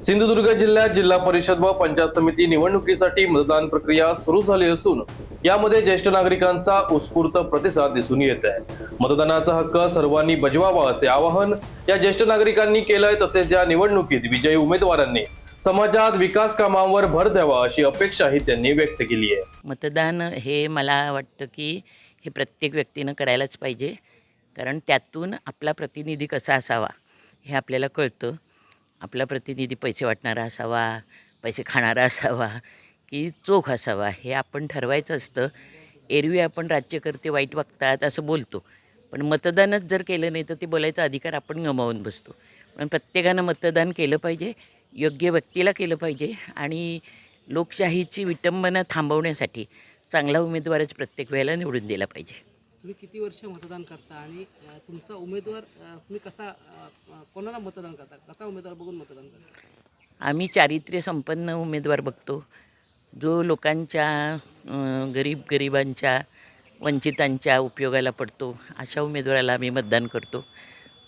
सिंधुदुर्ग जिल्ह्यात जिल्हा परिषद व पंचायत समिती निवडणुकीसाठी मतदान प्रक्रिया सुरू झाली असून यामध्ये ज्येष्ठ नागरिकांचा उत्स्फूर्त प्रतिसाद दिसून येत आहे. मतदानाचा हक्क सर्वांनी बजवावा असे आवाहन या ज्येष्ठ नागरिकांनी केलंय तसेच या निवडणुकीत विजयी उमेदवारांनी समाजात विकास कामांवर भर द्यावा अशी अपेक्षाही त्यांनी व्यक्त केली आहे. मतदान हे मला वाटतं की हे प्रत्येक व्यक्तीनं करायलाच पाहिजे कारण त्यातून आपला प्रतिनिधी कसा असावा हे आपल्याला कळतं. आपला प्रतिनिधी पैसे वाटणारा असावा पैसे खाणारा असावा की चोख असावा हे आपण ठरवायचं असतं. एरवी आपण राज्यकर्ते वाईट वागतात असं बोलतो. पण मतदानच जर केलं नाही तर ते बोलायचा अधिकार आपण गमावून बसतो. पण प्रत्येकानं मतदान केलं पाहिजे योग्य व्यक्तीला केलं पाहिजे आणि लोकशाहीची विटंबना थांबवण्यासाठी चांगला उमेदवारच प्रत्येक वेळेला निवडून दिला पाहिजे. तुम्ही किती वर्ष मतदान करता आणि तुमचा उमेदवार तुम्ही कसा कोणाला मतदान करता? कसा उमेदवार बघून मतदान करता? आम्ही चारित्र्य संपन्न उमेदवार बघतो. जो लोकांच्या गरीब गरिबांच्या वंचितांच्या उपयोगाला पडतो अशा उमेदवाराला आम्ही मतदान करतो.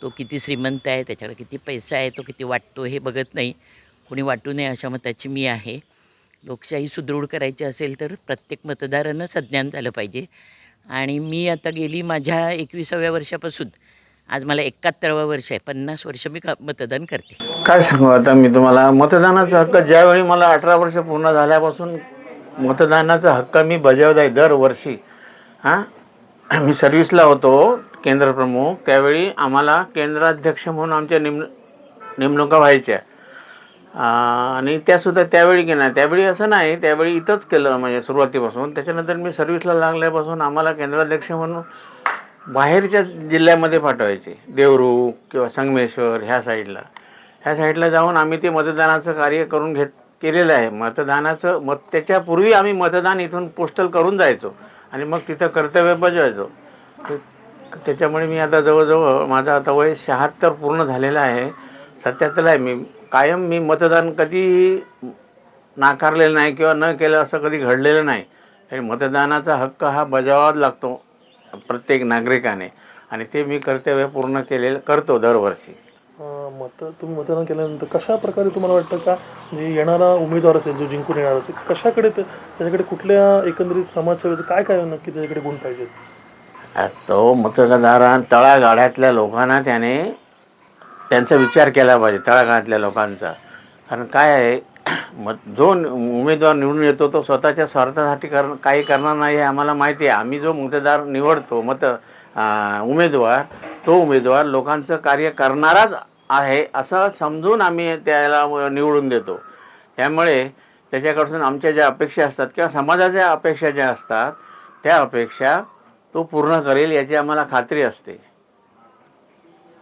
तो किती श्रीमंत आहे त्याच्याकडे किती पैसा आहे तो किती वाटतो हे बघत नाही. कोणी वाटू नये अशा मताची मी आहे. लोकशाही सुदृढ करायची असेल तर प्रत्येक मतदारानं सज्ञान झालं पाहिजे. आणि मी आता गेली माझ्या एकविसाव्या वर्षापासून. आज मला एकाहत्तरावं वर्ष आहे. पन्नास वर्ष मी का मतदान करते. काय सांगू आता मी तुम्हाला? मतदानाचा हक्क ज्यावेळी मला अठरा वर्ष पूर्ण झाल्यापासून मतदानाचा हक्क मी बजावत आहे दरवर्षी. हां? मी सर्व्हिसला होतो केंद्रप्रमुख त्यावेळी आम्हाला केंद्राध्यक्ष म्हणून आमच्या नेम नेमणुका व्हायच्या. आणि त्यासुद्धा त्यावेळी की नाही त्यावेळी असं नाही त्यावेळी इथंच केलं म्हणजे सुरुवातीपासून. त्याच्यानंतर मी सर्व्हिसला लागल्यापासून आम्हाला केंद्राध्यक्ष म्हणून बाहेरच्या जिल्ह्यामध्ये पाठवायचे. देवरू किंवा संगमेश्वर ह्या साईडला. ह्या साईडला जाऊन आम्ही ते मतदानाचं कार्य करून घेत केलेलं आहे. मतदानाचं मत त्याच्यापूर्वी आम्ही मतदान इथून पोस्टल करून जायचो. आणि मग तिथं कर्तव्य बजवायचो. त्याच्यामुळे मी आता जवळजवळ माझं आता वय शहात्तर पूर्ण झालेलं आहे. सत्याहत्तरला आहे मी. कायम मी मतदान कधीही नाकारलेलं नाही किंवा न केलं असं कधी घडलेलं नाही. आणि मतदानाचा हक्क हा बजावावाच लागतो प्रत्येक नागरिकाने. आणि ते मी कर्तव्य पूर्ण केलेलं करतो दरवर्षी. मत तुम्ही मतदान केल्यानंतर कशा प्रकारे तुम्हाला वाटतं का? म्हणजे येणारा उमेदवार असेल जो जिंकून येणार असेल कशाकडे त्याच्याकडे कुठल्या एकंदरीत समाजसेवेचं काय काय नक्की त्याच्याकडे गुण पाहिजेत? तो मतदारा तळागाळ्यातल्या लोकांना त्याने त्यांचा विचार केला पाहिजे तळागाळातल्या लोकांचा. कारण काय आहे मग जो उमेदवार निवडून येतो तो स्वतःच्या स्वार्थासाठी कर काही करणार नाही हे आम्हाला माहिती आहे. आम्ही जो मतदार निवडतो मत उमेदवार तो उमेदवार लोकांचं कार्य करणाराच आहे असं समजून आम्ही त्याला निवडून देतो. त्यामुळे त्याच्याकडून आमच्या ज्या अपेक्षा असतात किंवा समाजाच्या अपेक्षा ज्या असतात त्या अपेक्षा तो पूर्ण करेल याची आम्हाला खात्री असते.